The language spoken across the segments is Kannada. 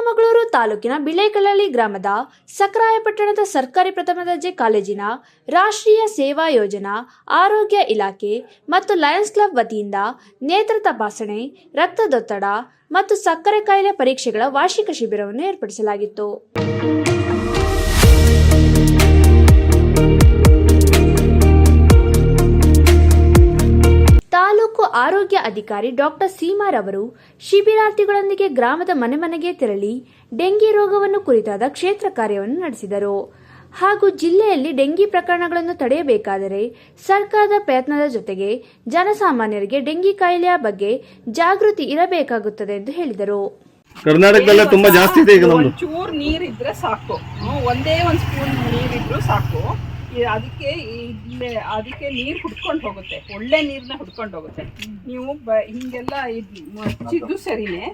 ಚಿಕ್ಕಮಗಳೂರು ತಾಲೂಕಿನ ಬಿಳೇಕಲ್ಲಳ್ಳಿ ಗ್ರಾಮದ ಸಕ್ರಾಯಪಟ್ಟಣದ ಸರ್ಕಾರಿ ಪ್ರಥಮ ದರ್ಜೆ ಕಾಲೇಜಿನ ರಾಷ್ಟ್ರೀಯ ಸೇವಾ ಯೋಜನಾ ಆರೋಗ್ಯ ಇಲಾಖೆ ಮತ್ತು ಲಯನ್ಸ್ ಕ್ಲಬ್ ವತಿಯಿಂದ ನೇತ್ರ ತಪಾಸಣೆ ರಕ್ತದೊತ್ತಡ ಮತ್ತು ಸಕ್ಕರೆ ಕಾಯಿಲೆ ಪರೀಕ್ಷೆಗಳ ವಾರ್ಷಿಕ ಶಿಬಿರವನ್ನು ಏರ್ಪಡಿಸಲಾಗಿತ್ತು. ಆರೋಗ್ಯ ಅಧಿಕಾರಿ ಡಾಕ್ಟರ್ ಸೀಮಾರವರು ಶಿಬಿರಾರ್ಥಿಗಳೊಂದಿಗೆ ಗ್ರಾಮದ ಮನೆ ಮನೆಗೆ ತೆರಳಿ ಡೆಂಗಿ ರೋಗವನ್ನು ಕುರಿತಾದ ಕ್ಷೇತ್ರ ಕಾರ್ಯವನ್ನು ನಡೆಸಿದರು. ಹಾಗೂ ಜಿಲ್ಲೆಯಲ್ಲಿ ಡೆಂಗಿ ಪ್ರಕರಣಗಳನ್ನು ತಡೆಯಬೇಕಾದರೆ ಸರ್ಕಾರದ ಪ್ರಯತ್ನದ ಜೊತೆಗೆ ಜನಸಾಮಾನ್ಯರಿಗೆ ಡೆಂಗಿ ಕಾಯಿಲೆಯ ಬಗ್ಗೆ ಜಾಗೃತಿ ಇರಬೇಕಾಗುತ್ತದೆ ಎಂದು ಹೇಳಿದರು. ಕರ್ನಾಟಕದಲ್ಲೇ ತುಂಬಾ ಜಾಸ್ತಿ ಇದೆ ಈಗ ನಮ್ದು. ಚೂರ್ ನೀರಿದ್ರೆ ಸಾಕು. ಒಂದೇ ಒಂದು ಸ್ಪೂನ್ ನೀರಿದ್ರು ಸಾಕು. ಅದಕ್ಕೆ ಇಲ್ಲೇ ಅದಕ್ಕೆ ನೀರ್ ಹುಡ್ಕೊಂಡು ಹೋಗುತ್ತೆ. ಒಳ್ಳೆ ನೀರ್ನ ಹುಡ್ಕೊಂಡು ಹೋಗುತ್ತೆ. ನೀವು ಬ- ಹಿಂಗೆಲ್ಲ ಇದು ಮಚ್ಚಿದ್ದು ಸರಿನೇ.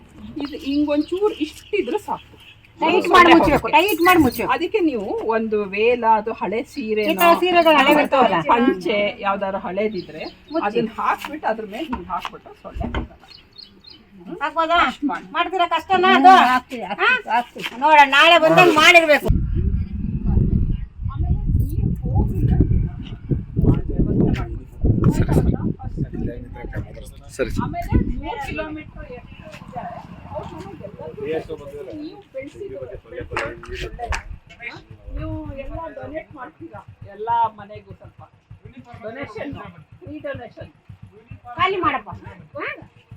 ಇದು ಹಿಂಗೊಂಚೂರ್ ಇಷ್ಟಿದ್ರು ಸಾಕು. ಟೈಟ್ ಮಾಡಿ ಮುಚ್ಚಬೇಕು ಟೈಟ್ ಮಾಡಿ ಮುಚ್ಚಬೇಕು ಅದಕ್ಕೆ ನೀವು ಒಂದು ವೇಲ ಅದು ಹಳೆ ಸೀರೆ ಸೀರೆಗಳು ಹಳೆ ಪಂಚೆ ಯಾವ್ದಾದ್ರು ಹಳೇದಿದ್ರೆ ಅದನ್ನ ಹಾಕ್ಬಿಟ್ಟು ಅದ್ರ ಮೇಲೆ ಹಿಂಗ್ ಹಾಕ್ಬಿಟ್ಟು ಸೊಳ್ಳೆ. ಹಾಕ್ಬೋದಾ? ಮಾಡ್ತೀರಾ ಕಷ್ಟನಾ ಅದು? ಹಾ? ನೋಡ ನಾಳೆ ಬಂದಾಗ ಮಾಡಿರ್ಬೇಕು. ಸರಿ ನೀವು ಎಲ್ಲ ಡೊನೇಟ್ ಮಾಡ್ತೀರಾ ಎಲ್ಲ ಮನೆಗೂ ಸ್ವಲ್ಪ ಖಾಲಿ ಮಾಡಪ್ಪ?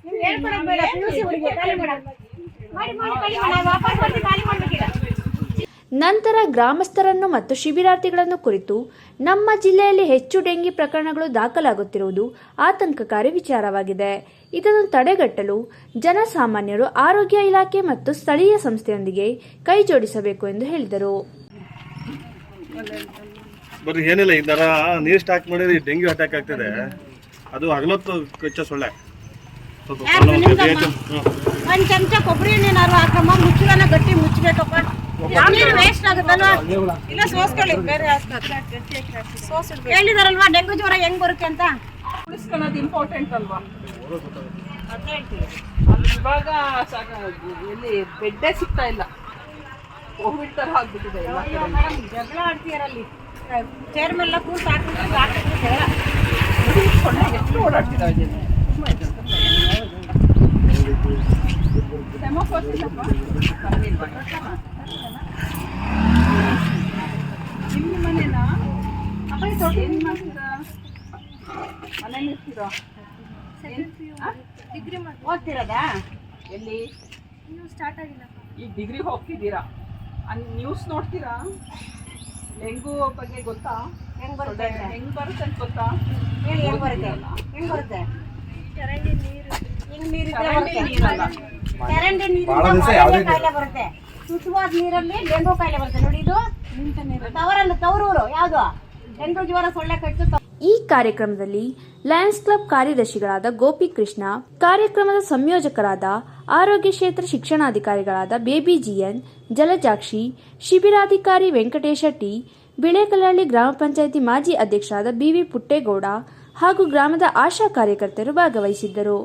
ನೀವ್ ಹೇಳ್ಕೊಡೋದ್ ಬೇಡ ಹುಡುಗಿ ಖಾಲಿ ಮಾಡು. ಮಾಡಿ ಖಾಲಿ. ವಾಪಸ್ ಬರ್ತೀವಿ, ಖಾಲಿ ಮಾಡ್ಬೇಕೀಗ ನಂತರ ಗ್ರಾಮಸ್ಥರನ್ನು ಮತ್ತು ಶಿಬಿರಾರ್ಥಿಗಳನ್ನು ಕುರಿತು ನಮ್ಮ ಜಿಲ್ಲೆಯಲ್ಲಿ ಹೆಚ್ಚು ಡೆಂಗಿ ಪ್ರಕರಣಗಳು ದಾಖಲಾಗುತ್ತಿರುವುದು ಆತಂಕಕಾರಿ ವಿಚಾರವಾಗಿದೆ. ಇದನ್ನು ತಡೆಗಟ್ಟಲು ಜನಸಾಮಾನ್ಯರು ಆರೋಗ್ಯ ಇಲಾಖೆ ಮತ್ತು ಸ್ಥಳೀಯ ಸಂಸ್ಥೆಯೊಂದಿಗೆ ಕೈಜೋಡಿಸಬೇಕು ಎಂದು ಹೇಳಿದರು. ಬರೀ ಏನಿಲ್ಲ ಈ ಥರ ನೀರು ಸ್ಟಾಕ್ ಮಾಡಿದ್ರೆ ಡೆಂಗ್ಯೂ ಅಟ್ಯಾಕ್ ಆಗ್ತಿದೆ. ಅದು ಹಗಲೊತ್ತು ಕಚ್ಚ ಸೊಳ್ಳೆ. ಸ್ವಲ್ಪ. ಹ್ಮ್. ಚಮಚ ಕೊಬ್ಬರಿ ಎಣ್ಣೆನಾರು ಹಾಕಮ್ಮ ಮುಚ್ಚಳನ ಗಟ್ಟಿ ಮುಚ್ಚಬೇಕಪ್ಪ. ವೇಸ್ಟ್ ಆಗುತ್ತಲ್ವಾ? ಇಲ್ಲ ಸೋಸ್ಕೊಳ್ಳಿ. ಬೇರೆ ಹೇಳಿದಾರಲ್ವಾ ಡೆಂಗು ಜ್ವರ ಹೆಂಗ್ ಬರುತ್ತೆ ಅಂತ? ಉಳಿಸ್ಕೊಳ್ಳೋದು ಇಂಪಾರ್ಟೆಂಟ್ ಅಲ್ವಾ? ಇವಾಗ ಎಲ್ಲಿ ಬೆಡ್ಡೇ ಸಿಗ್ತಾ ಇಲ್ಲ. ಕೋವಿಡ್ ತರ ಆಗ್ಬಿಟ್ಟಿದೆ ಜಗಳ ಆಡ್ತೀರಲ್ಲಿ ಚೇರ್ ಮೇಲೆ ಕೂತ್ ಹಾಕಿದ್ರೆ ಎಷ್ಟು ಓಡಾಡ್ತಿದ್ದಾವೆ ತುಂಬಾ ಅಪ್ಪ ಈ ದೊಡ್ಡ ಏನ್ ಮಾಡ್ತೀರಾ ಮನೇಲಿ ಇರ್ತೀರಾ ಓದ್ತಿರೋದಾ ಎಲ್ಲಿ ಈಗ ಡಿಗ್ರಿ ಹೋಗ್ತಿದ್ದೀರಾ ನ್ಯೂಸ್ ನೋಡ್ತೀರಾ ಡೆಂಗು ಬಗ್ಗೆ ಗೊತ್ತಾ ಹೆಂಗ್ ಬರುತ್ತೆ ಹೆಂಗ್ ಬರುತ್ತೆ ಅಂತ ಗೊತ್ತಾ ಹೆಂಗ್ ಬರುತ್ತೆ ಹೆಂಗ್ ಬರುತ್ತೆ ಹಿಂಗ್ ನೀರು ಹೆಂಗ್ ನೀರು ನೀರಲ್ಲ. ಚರಂಡಿ ಕಾಯಿಲೆ ಬರುತ್ತೆ ಶುದ್ಧವಾದ ನೀರಲ್ಲಿ ಡೆಂಗು ಕಾಯಿಲೆ ಬರುತ್ತೆ ನೋಡಿ ಇದು ತವರಲ್ಲ ತವರೂರು ಯಾವ್ದು ಈ ಕಾರ್ಯಕ್ರಮದಲ್ಲಿ ಲಯನ್ಸ್ ಕ್ಲಬ್ ಕಾರ್ಯದರ್ಶಿಗಳಾದ ಗೋಪಿ ಕೃಷ್ಣ, ಕಾರ್ಯಕ್ರಮದ ಸಂಯೋಜಕರಾದ ಆರೋಗ್ಯ ಕ್ಷೇತ್ರ ಶಿಕ್ಷಣಾಧಿಕಾರಿಗಳಾದ ಬೇಬಿ ಜಿಎನ್, ಜಲಜಾಕ್ಷಿ, ಶಿಬಿರಾಧಿಕಾರಿ ವೆಂಕಟೇಶ ಟಿ ಬಿಳೆಕಲ್ಲಹಳ್ಳಿ ಗ್ರಾಮ ಪಂಚಾಯಿತಿ ಮಾಜಿ ಅಧ್ಯಕ್ಷರಾದ ಬಿವಿ ಪುಟ್ಟೇಗೌಡ ಹಾಗೂ ಗ್ರಾಮದ ಆಶಾ ಕಾರ್ಯಕರ್ತರು ಭಾಗವಹಿಸಿದ್ದರು.